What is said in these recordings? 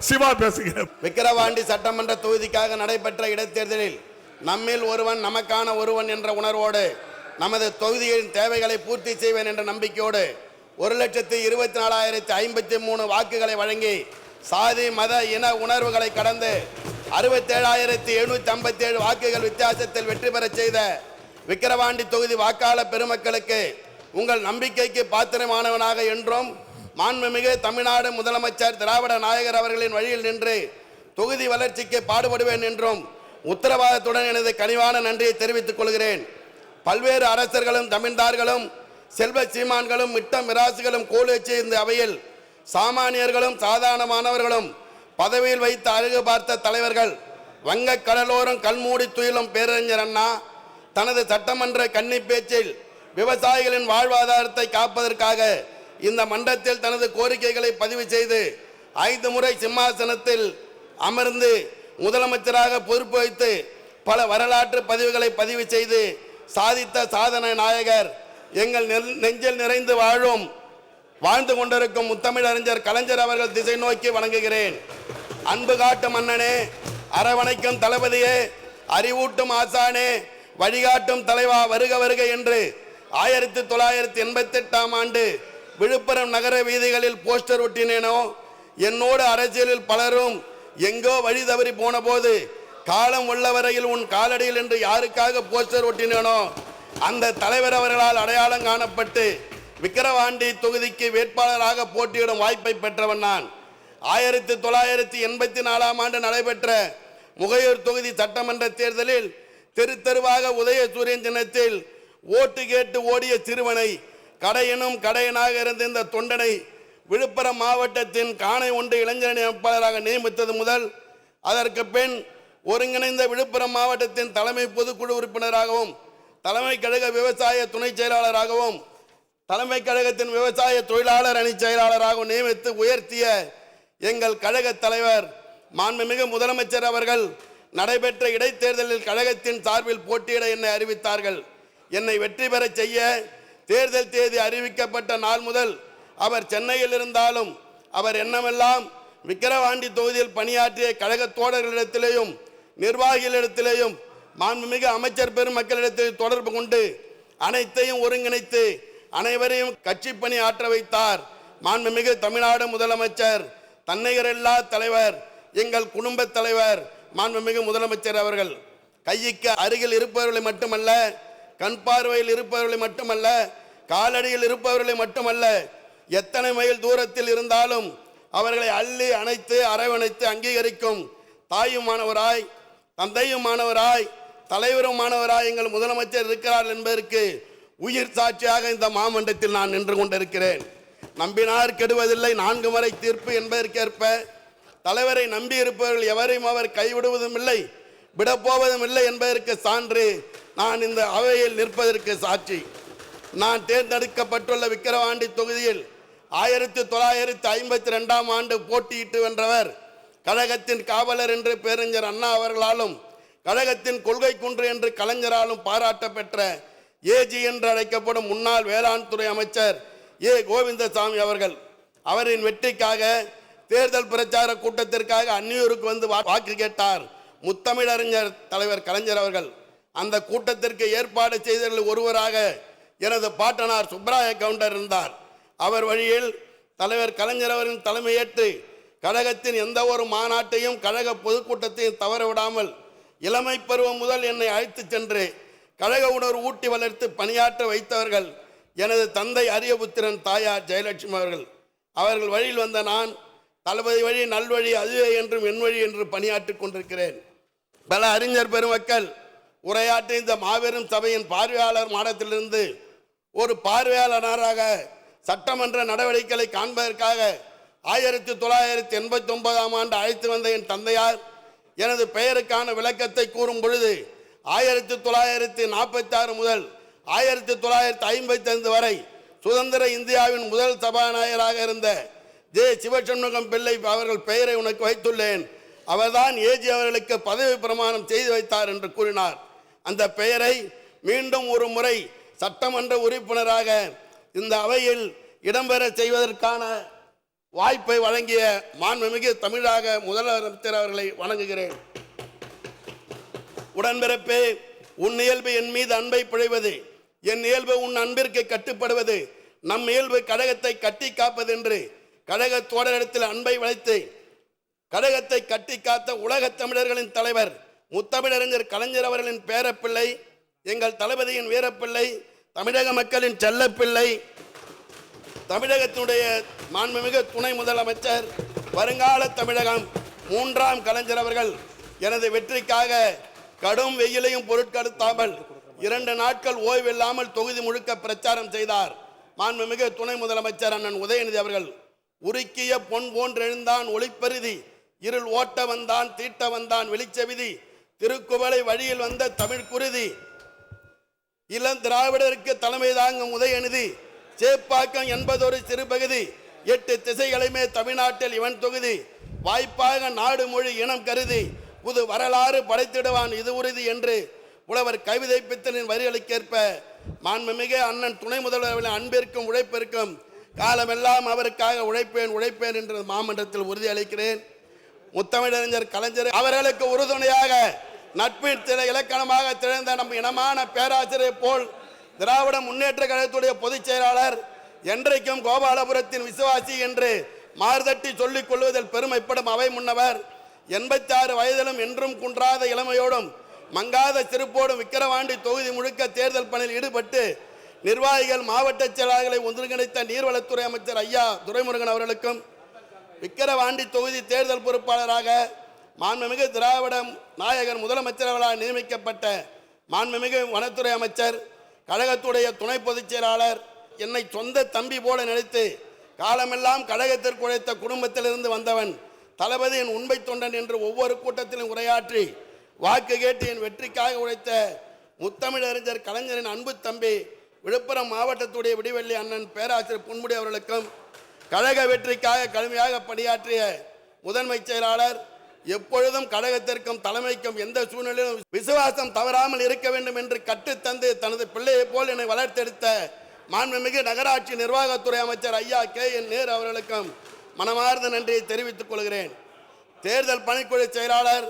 சிவா பேசுகிறேன். விக்கிரவாண்டி சட்டமன்ற தொகுதிக்காக நடைபெற்ற இடைத்தேர்தலில் நம்மில் ஒருவன் நமக்கான ஒருவன் என்ற உணர்வோடு நமது தொகுதியின் தேவைகளை பூர்த்தி செய்வேன் என்ற நம்பிக்கையோடு ஒரு லட்சத்தி இருபத்தி நாலாயிரத்தி ஐம்பத்தி மூணு வாக்குகளை வழங்கி சாதி மத இன உணர்வுகளை கடந்து அறுபத்தேழாயிரத்தி எழுநூத்தி ஐம்பத்தி ஏழு வாக்குகள் வித்தியாசத்தில் வெற்றி பெறச் செய்த விக்கிரவாண்டி தொகுதி வாக்காளர் பெருமக்களுக்கு உங்கள் நம்பிக்கைக்கு பாத்திரமானவனாக என்றும் மாண்புமிகு தமிழ்நாடு முதலமைச்சர் திராவிட நாயகர் அவர்களின் வழியில் நின்று தொகுதி வளர்ச்சிக்கு பாடுபடுவேன் என்றும் உத்தரவாதத்துடன் எனது கனிவான நன்றியை தெரிவித்துக் கொள்கிறேன். பல்வேறு அரசர்களும் தமிழ்ந்தார்களும் செல்வ சீமான்களும் மிட்ட மிராசுகளும் கோல் வச்சு இந்த அவையில் சாமானியர்களும் சாதாரணமானவர்களும் பதவியில் வைத்து அழகு பார்த்த தலைவர்கள் வங்க கடலோரம் கல்மூடி துயிலும் பேரறிஞர் அண்ணா தனது சட்டமன்ற கன்னி பேச்சில் விவசாயிகளின் வாழ்வாதாரத்தை காப்பதற்காக இந்த மன்றத்தில் தனது கோரிக்கைகளை பதிவு செய்து ஐந்து முறை சிம்மாசனத்தில் அமர்ந்து முதலமைச்சராக பொறுப்பு வைத்து பல வரலாற்று பதிவுகளை பதிவு செய்து சாதித்த சாதன நாயகர் எங்கள் நெல்- நெஞ்சில் நிறைந்து வாழும் வாழ்ந்து கொண்டிருக்கும் முத்தமிழறிஞர் கலைஞர் அவர்கள் திசை நோக்கி வணங்குகிறேன். அன்பு காட்டும் மன்னனே அரவணைக்கும் தளபதியே அறிவூட்டும் ஆசானே வழிகாட்டும் தலைவா வருக வருக என்று ஆயிரத்தி தொள்ளாயிரத்தி எண்பத்தி எட்டாம் ஆண்டு விழுப்புரம் நகர வீதிகளில் போஸ்டர் ஒட்டினேனோ என்னோடு அரசியலில் பலரும் எங்கோ வழி தவறி போன போது காலம் உள்ள வரையில் உன் காலடியில் என்று யாருக்காக போஸ்டர் ஒட்டினேனோ அந்த தலைவர் அவர்களால் அடையாளம் காணப்பட்டு விக்கிரவாண்டி தொகுதிக்கு வேட்பாளராக போட்டியிடும் வாய்ப்பை பெற்றவன் நான். ஆயிரத்தி தொள்ளாயிரத்தி எண்பத்தி நாலாம் ஆண்டு நடைபெற்ற முகையூர் தொகுதி சட்டமன்ற தேர்தலில் தெரு தெருவாக உதயசூரியன் தினத்தில் ஓட்டு கேட்டு ஓடிய சிறுவனை கடையனும் கடையனாக இருந்த இந்த தொண்டனை விழுப்புரம் மாவட்டத்தின் காணை ஒன்று இளைஞரணி அமைப்பாளராக நியமித்தது முதல் அதற்கு பின் ஒருங்கிணைந்த விழுப்புரம் மாவட்டத்தின் தலைமை பொதுக்குழு உறுப்பினராகவும் தலைமை கழக விவசாய துணை செயலாளராகவும் தலைமை கழகத்தின் விவசாய தொழிலாளர் அணி செயலாளராகவும் நியமித்து உயர்த்திய எங்கள் கழக தலைவர் மாண்புமிகு முதலமைச்சர் அவர்கள் நடைபெற்ற இடைத்தேர்தலில் கழகத்தின் சார்பில் போட்டியிட என்னை அறிவித்தார்கள். என்னை வெற்றி பெறச் செய்ய தேர்தல் தேதி அறிவிக்கப்பட்ட நாள் முதல் அவர் சென்னையில் இருந்தாலும் அவர் என்னமெல்லாம் விக்கிரவாண்டி தொகுதியில் பணியாற்றிய கழக தோழர்களிடத்திலேயும் நிர்வாகிகளிடத்திலேயும் மாண்புமிகு அமைச்சர் பெருமக்களிடத்தில் தொடர்பு கொண்டு அனைத்தையும் ஒருங்கிணைத்து அனைவரையும் கட்சி பணி ஆற்ற வைத்தார். மாண்புமிகு தமிழ்நாடு முதலமைச்சர் தன்னிகரில்லா தலைவர் எங்கள் குடும்ப தலைவர் மாண்புமிகு முதலமைச்சர் அவர்கள். கைக்கு அருகில் இருப்பவர்களை மட்டுமல்ல கண் பார்வையில் இருப்பவர்களை மட்டுமல்ல காலடியில் இருப்பவர்களை மட்டுமல்ல எத்தனை மைல் தூரத்தில் இருந்தாலும் அவர்களை அள்ளி அணைத்து அரவணைத்து அங்கீகரிக்கும் தாயுமானவராய் தந்தையுமானவராய் தலைவருமானவராய் எங்கள் முதலமைச்சர் இருக்கிறார் என்பதற்கு உயிர் சாட்சியாக இந்த மாமண்டத்தில் நான் நின்று கொண்டிருக்கிறேன். நம்பினார் கெடுவதில்லை நான்கு முறை தீர்ப்பு என்பதற்கேற்ப தலைவரை நம்பி இருப்பவர்கள் எவரையும் அவர் கைவிடுவதும் இல்லை. விடப்போவதும் இல்லை என்பதற்கு சான்று நான் இந்த அவையில் நிற்பதற்கு சாட்சி. நான் தேர்ந்தெடுக்கப்பட்டுள்ள விக்கிரவாண்டி தொகுதியில் ஆயிரத்தி தொள்ளாயிரத்தி ஐம்பத்தி ரெண்டாம் ஆண்டு போட்டியிட்டு வென்றவர் கழகத்தின் காவலர் என்று பேரறிஞர் அண்ணா அவர்களாலும் கழகத்தின் கொள்கை குன்று என்று கலைஞராலும் பாராட்ட பெற்ற ஏஜி என்று அழைக்கப்படும் முன்னாள் வேளாண் துறை அமைச்சர் ஏ கோவிந்தசாமி அவர்கள். அவரின் வெற்றிக்காக தேர்தல் பிரச்சார கூட்டத்திற்காக அந்நியூருக்கு வந்து வா- வாக்கு கேட்டார். முத்தமிழறிஞர் தலைவர் கலைஞர் அவர்கள் அந்த கூட்டத்திற்கு ஏற்பாடு செய்தவர்கள் ஒருவராக எனது பாட்டனார் சுப்ராய கவுண்டர் இருந்தார். அவர் வழியில் தலைவர் கலைஞர் அவரின் தலைமையேற்று கழகத்தின் எந்த ஒரு மாநாட்டையும் கழக பொதுக்கூட்டத்தையும் தவற விடாமல் இளமை பருவம் முதல் என்னை அழைத்துச் சென்று கழக உணர்வு ஊட்டி வளர்த்து பணியாற்ற வைத்தவர்கள் எனது தந்தை அரியபுத்திரன் தாயார் ஜெயலட்சுமி அவர்கள். அவர்கள் வழியில் வந்த நான் தளபதி வழி நல்வழி அதுவே என்றும் என் வழி என்று பணியாற்றிக் கொண்டிருக்கிறேன். பல அறிஞர் பெருமக்கள் உரையாற்றிய இந்த மாபெரும் சபையின் பார்வையாளர் மாடத்திலிருந்து ஒரு பார்வையாளராக சட்டமன்ற நடவடிக்கைகளை காண்பதற்காக ஆயிரத்தி தொள்ளாயிரத்தி எண்பத்தி ஒன்பதாம் ஆண்டு அழைத்து வந்த என் தந்தையார் எனது பெயருக்கான விளக்கத்தை கூறும் பொழுது ஆயிரத்தி தொள்ளாயிரத்தி நாற்பத்தி ஆறு முதல் ஆயிரத்தி தொள்ளாயிரத்தி ஐம்பத்தி ஐந்து வரை சுதந்திர இந்தியாவின் முதல் சபாநாயகராக இருந்த ஜே சிவசண்முகம் பிள்ளை அவர்கள் பெயரை உனக்கு வைத்துள்ளேன். அவர்தான் ஏஜி அவர்களுக்கு பதவி பிரமாணம் செய்து வைத்தார் என்று கூறினார். அந்த பெயரை மீண்டும் ஒரு முறை சட்டமன்ற உறுப்பினராக இந்த அவையில் இடம்பெற செய்வதற்கான வாய்ப்பை வழங்கிய மாண்புமிகு தமிழாக முதலமைச்சர் அவர்களை வணங்குகிறேன். உடன்பிறப்பே உன் இயல்பு என் மீது அன்பை பிழைவது என் இயல்பு உன் அன்பிற்கு கட்டுப்படுவது நம் இயல்பு கழகத்தை கட்டி காப்பது என்று கழக தோழரிடத்தில் அன்பை வளைத்து கழகத்தை கட்டி காத்த உலகத் தமிழர்களின் தலைவர் முத்தமிழறிஞர் கலைஞர் அவர்களின் பேரப்பிள்ளை எங்கள் தளபதியின் வீரப்பிள்ளை தமிழக மக்களின் செல்லப்பிள்ளை தமிழகத்தினுடைய மாண்புமிகு துணை முதலமைச்சர் வருங்கால தமிழகம் மூன்றாம் கலைஞர் அவர்கள் எனது வெற்றிக்காக கடும் வெயிலையும் பொருட்படுத்தாமல் இரண்டு நாட்கள் ஓய்வில்லாமல் தொகுதி முழுக்க பிரச்சாரம் செய்தார் மாண்புமிகு துணை முதலமைச்சர் அண்ணன் உதயநிதி அவர்கள். உருக்கிய பொன் போன்றெழுந்தான் ஒளிப்பருதி இருள் ஓட்ட வந்தான் தீட்ட வந்தான் வெளிச்செவிதி. திருக்குவளை வழியில் வந்த தமிழ் குருதி. இளம் திராவிடருக்கு தலைமை தாங்கும் உதயநிதி. சேப்பாக்கம் என்பதொரு சிறுபகுதி. எட்டு திசைகளுமே தமிழ்நாட்டில் இவன் தொகுதி. வாய்ப்பாக நாடு மொழி இனம் கருதி. புது வரலாறு படைத்திடுவான் இது உறுதி என்று புலவர் கவிதை பித்தனின் வரிகளுக்கேற்ப மாண்புமிக அண்ணன் துணை முதல்வர்களின் அன்பிற்கும் உழைப்பிற்கும் காலமெல்லாம் அவருக்காக உழைப்பேன் உழைப்பேன் என்று மாமன்றத்தில் உறுதியளிக்கிறேன் முத்தமிழறிஞர் கலைஞர் அவர்களுக்கு உறுதுணையாக நட்பின் திற இலக்கணமாக திகழ்ந்த நம் இனமான பேராசிரியர் போல் திராவிட முன்னேற்ற கழகத்துடைய பொதுச் செயலாளர் என்றைக்கும் கோபாலபுரத்தின் விசுவாசி என்று மார்தட்டி சொல்லிக் கொள்வதில் பெருமைப்படும் அவை முன்னவர். எண்பத்தி ஆறு வயதிலும் என்றும் குன்றாத இளமையோடும் மங்காத சிறுப்போடும் விக்கிரவாண்டி தொகுதி முழுக்க தேர்தல் பணியில் ஈடுபட்டு நிர்வாகிகள் மாவட்ட செயலாளர்களை ஒன்றிணைத்த நீர்வளத்துறை அமைச்சர் ஐயா துரைமுருகன் அவர்களுக்கும் விக்கிரவாண்டி தொகுதி தேர்தல் பொறுப்பாளராக மாண்புமிகு திராவிட நாயகர் முதலமைச்சர்களால் நியமிக்கப்பட்ட மாண்புமிகு வனத்துறை அமைச்சர் கழகத்துடைய துணை பொதுச் செயலாளர் என்னை சொந்த தம்பி போல நினைத்து காலமெல்லாம் கழகத்திற்கு உழைத்த குடும்பத்திலிருந்து வந்தவன் தளபதியின் உண்மை தொண்டன் என்று ஒவ்வொரு கூட்டத்திலும் உரையாற்றி வாக்கு கேட்டு என் வெற்றிக்காக உழைத்த முத்தமிழறிஞர் கலைஞரின் அன்பு தம்பி விழுப்புரம் மாவட்டத்துடைய விடிவெள்ளி அண்ணன் பேராசிரியர் பொன்முடி அவர்களுக்கும் கழக வெற்றிக்காக கடுமையாக பணியாற்றிய முதன்மை செயலாளர் எப்பொழுதும் கழகத்திற்கும் தலைமைக்கும் எந்த சூழ்நிலையிலும் விசுவாசம் தவறாமல் இருக்க வேண்டும் என்று கற்றுத்தந்து தனது பிள்ளையைப் போல் என்னை வளர்த்தெடுத்த மாண்புமிகு நகராட்சி நிர்வாகத்துறை அமைச்சர் ஐயா கே என் நேரு அவர்களுக்கும் மனமார்ந்த நன்றியை தெரிவித்துக் கொள்கிறேன். தேர்தல் பணிக்குழு செயலாளர்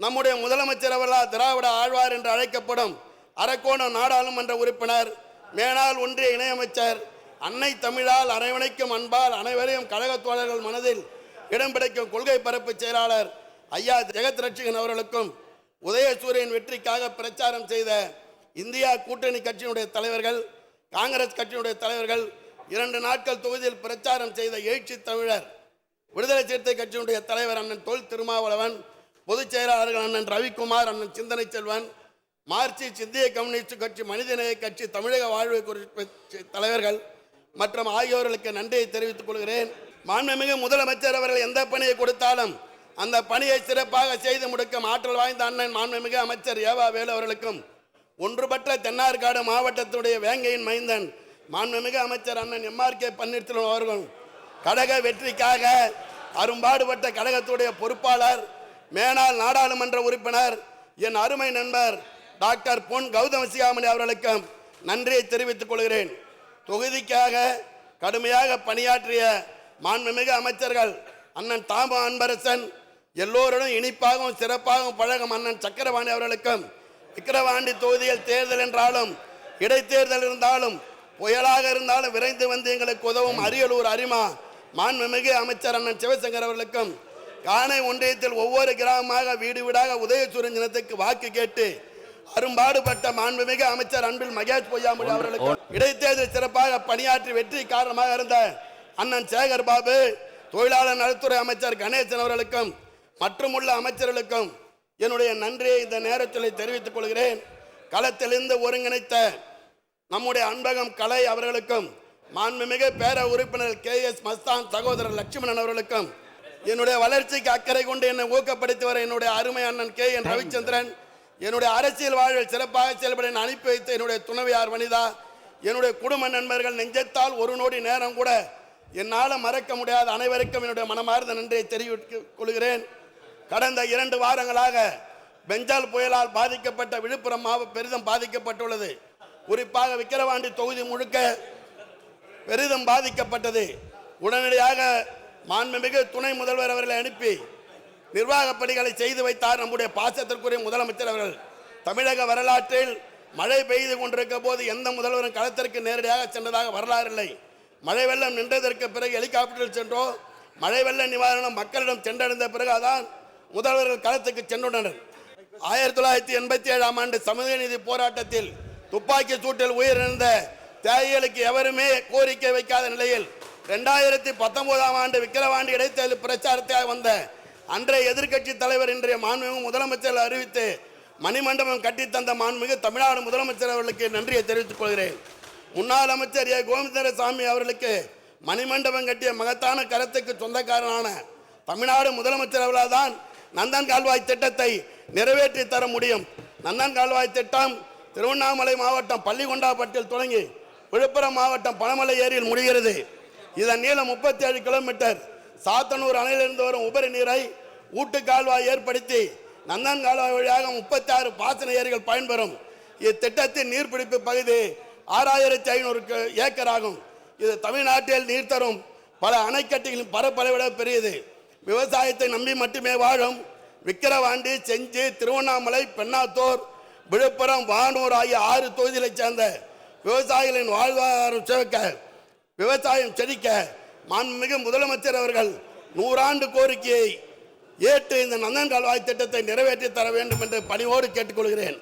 நம்முடைய முதலமைச்சர் அவர்களால் திராவிட ஆழ்வார் என்று அழைக்கப்படும் அரக்கோணம் நாடாளுமன்ற உறுப்பினர் மேனாள் ஒன்றிய இணையமைச்சர் அன்னை தமிழால் அரவணைக்கும் அன்பால் அனைவரையும் கழக தோழர்கள் மனதில் இடம் பிடிக்கும் கொள்கை பரப்பு செயலாளர் ஐயா ஜெகத் ரட்சகன் அவர்களுக்கும் உதயசூரியன் வெற்றிக்காக பிரச்சாரம் செய்த இந்தியா கூட்டணி கட்சியினுடைய தலைவர்கள் காங்கிரஸ் கட்சியினுடைய தலைவர்கள் இரண்டு நாட்கள் தொகுதியில் பிரச்சாரம் செய்த எழுச்சி தமிழர் விடுதலை சிறுத்தை கட்சியினுடைய தலைவர் அண்ணன் தொல் திருமாவளவன் பொதுச் செயலாளர்கள் அண்ணன் ரவிக்குமார் அண்ணன் சிந்தனை செல்வன் மார்க்சிஸ்ட் இந்திய கம்யூனிஸ்ட் கட்சி மனிதநேய கட்சி தமிழக வாழ்வு குறிப்பு தலைவர்கள் மற்றும் ஆகியோர்களுக்கு நன்றியை தெரிவித்துக் கொள்கிறேன். மாண்புமிகு முதலமைச்சர் அவர்கள் எந்த பணியை கொடுத்தாலும் அந்த பணியை சிறப்பாக செய்து முடிக்கும் ஆற்றல் வாய்ந்த அண்ணன் மாண்புமிகு அமைச்சர் ஏவா வேலு அவர்களுக்கும் ஒன்றுபட்ட தென்னார்காடு மாவட்டத்துடைய வேங்கையின் மைந்தன் மாண்புமிகு அமைச்சர் அண்ணன் எம்ஆர் கே பன்னீர்செல்வம் அவர்கள் கழக வெற்றிக்காக அரும்பாடுபட்ட கழகத்துடைய பொறுப்பாளர் மேனாள் நாடாளுமன்ற உறுப்பினர் என் அருமை நண்பர் டாக்டர் பொன் கௌதம சிகாமணி அவர்களுக்கும் நன்றியை தெரிவித்துக் கொள்கிறேன். தொகுதிக்காக கடுமையாக பணியாற்றிய மாண்புமிகு அமைச்சர்கள் அண்ணன் தாம அன்பரசன் எல்லோருடன் இனிப்பாகவும் சிறப்பாகவும் பழகும் அண்ணன் சக்கரவாணி அவர்களுக்கும் விக்கிரவாண்டி தொகுதியில் தேர்தல் என்றாலும் இடைத்தேர்தல் இருந்தாலும் புயலாக இருந்தாலும் விரைந்து வந்து எங்களுக்கு உதவும் அரியலூர் அரிமா மாண்புமிகு அமைச்சர் அண்ணன் சிவசங்கர் அவர்களுக்கும் காணை ஒன்றியத்தில் ஒவ்வொரு கிராமமாக வீடு வீடாக உதயசூரியன் தினத்துக்கு வாக்கு கேட்டு அரும்பாடுபட்ட மாண்புமிகு அமைச்சர் அன்பில் மகேஷ் பொய்யாமொழி அவர்களுக்கும் இடைத்தேர்தல் சிறப்பாக பணியாற்றி வெற்றி காரணமாக இருந்த அண்ணன் சேகர் பாபு தொழிலாளர் நலத்துறை அமைச்சர் கணேசன் அவர்களுக்கும் மற்றும் உள்ள அமைச்சர்களுக்கும் என்னுடைய நன்றியை இந்த நேரத்தில் தெரிவித்துக் கொள்கிறேன். களத்திலிருந்து ஒருங்கிணைத்த நம்முடைய அன்பகம் கலை அவர்களுக்கும் மாண்புமிகு பேர உறுப்பினர் கே எஸ் மஸ்தான் சகோதரர் லட்சுமணன் அவர்களுக்கும் என்னுடைய வளர்ச்சிக்கு அக்கறை கொண்டு என்னை ஊக்கப்படுத்தி வர என்னுடைய அருமை அண்ணன் கே என் ரவிச்சந்திரன் என்னுடைய அரசியல் வாழ்வில் சிறப்பாக செயல்பட அனுப்பி வைத்த என்னுடைய துணைவியார் வனிதா என்னுடைய குடும்ப நண்பர்கள் நெஞ்சத்தால் ஒரு நொடி நேரம் கூட என்னால் மறக்க முடியாத அனைவருக்கும் என்னுடைய மனமார்ந்த நன்றியை தெரிவித்துக் கொள்கிறேன். கடந்த இரண்டு வாரங்களாக பெஞ்சால் புயலால் பாதிக்கப்பட்ட விழுப்புரம் மாவட்டம் பெரிதும் பாதிக்கப்பட்டுள்ளது. குறிப்பாக விக்கிரவாண்டி தொகுதி முழுக்க பெரிதும் பாதிக்கப்பட்டது. உடனடியாக மாண்புமிகு துணை முதல்வர் அவர்களை அனுப்பி நிர்வாகப் பணிகளை செய்து வைத்தார் நம்முடைய பாசத்திற்குரிய முதலமைச்சர் அவர்கள். தமிழக வரலாற்றில் மழை பெய்து கொண்டிருக்க போது எந்த முதல்வரும் களத்திற்கு நேரடியாக சென்றதாக வரலாறு இல்லை. மழை வெள்ளம் நின்றதற்கு பிறகு ஹெலிகாப்டரில் சென்றோ மழை வெள்ள நிவாரணம் மக்களிடம் சென்றடைந்த பிறகுதான் முதல்வர்கள் களத்துக்கு சென்றுள்ளனர். ஆயிரத்தி தொள்ளாயிரத்தி எண்பத்தி ஏழாம் ஆண்டு சமூக நீதி போராட்டத்தில் துப்பாக்கி சூட்டில் உயிரிழந்த தியாகிகளுக்கு எவருமே கோரிக்கை வைக்காத நிலையில் ரெண்டாயிரத்தி பத்தொன்பதாம் ஆண்டு விக்கிரவாண்டி இடைத்தேர்தல் பிரச்சாரத்தை வந்த அன்றைய எதிர்க்கட்சி தலைவர் இன்றைய மாண்புமிகு முதலமைச்சர் அறிவித்து மணிமண்டபம் கட்டித்தந்த மாண்புமிகு தமிழ்நாடு முதலமைச்சர் அவர்களுக்கு நன்றியை தெரிவித்துக் கொள்கிறேன். முன்னாள் அமைச்சர் ஏ. கோவிந்தரசாமி அவர்களுக்கு மணிமண்டபம் கட்டிய மகத்தான கருத்துக்கு சொந்தக்காரனான தமிழ்நாடு முதலமைச்சர் அவர்களால் தான் நந்தன் கால்வாய் திட்டத்தை நிறைவேற்றி தர முடியும். நந்தன் கால்வாய் திட்டம் திருவண்ணாமலை மாவட்டம் பள்ளிகொண்டாப்பட்டில் தொடங்கி விழுப்புரம் மாவட்டம் பனமலை ஏரியில் முடிகிறது. இதன் நீளம் முப்பத்தி ஏழு கிலோமீட்டர். சாத்தனூர் அணையிலிருந்து வரும் உபரி நீரை ஊட்டு கால்வாய் ஏற்படுத்தி நந்தன் கால்வாய் வழியாக முப்பத்தி ஆறு பாசன ஏரிகள் பயன்பெறும். இத்திட்டத்தின் நீர்பிடிப்பு பகுதி ஆறாயிரத்தி ஐநூறு ஏக்கர் ஆகும் இது தமிழ்நாட்டில் நீர் தரும் பல அணைக்கட்டுகளின் பரப்பளவை விட பெரியது. விவசாயத்தை நம்பி மட்டுமே வாழும் விக்கிரவாண்டி செஞ்சி திருவண்ணாமலை பெண்ணாத்தூர் விழுப்புரம் வானூர் ஆகிய ஆறு தொகுதிகளைச் சேர்ந்த விவசாயிகளின் வாழ்வாதாரம் சிவக்க விவசாயம் செழிக்க மாண்புமிகு முதலமைச்சர் அவர்கள் நூறாண்டு கோரிக்கையை ஏற்று இந்த நந்தன் கால்வாய் திட்டத்தை நிறைவேற்றி தர வேண்டும் என்று பணிவோடு கேட்டுக்கொள்கிறேன்.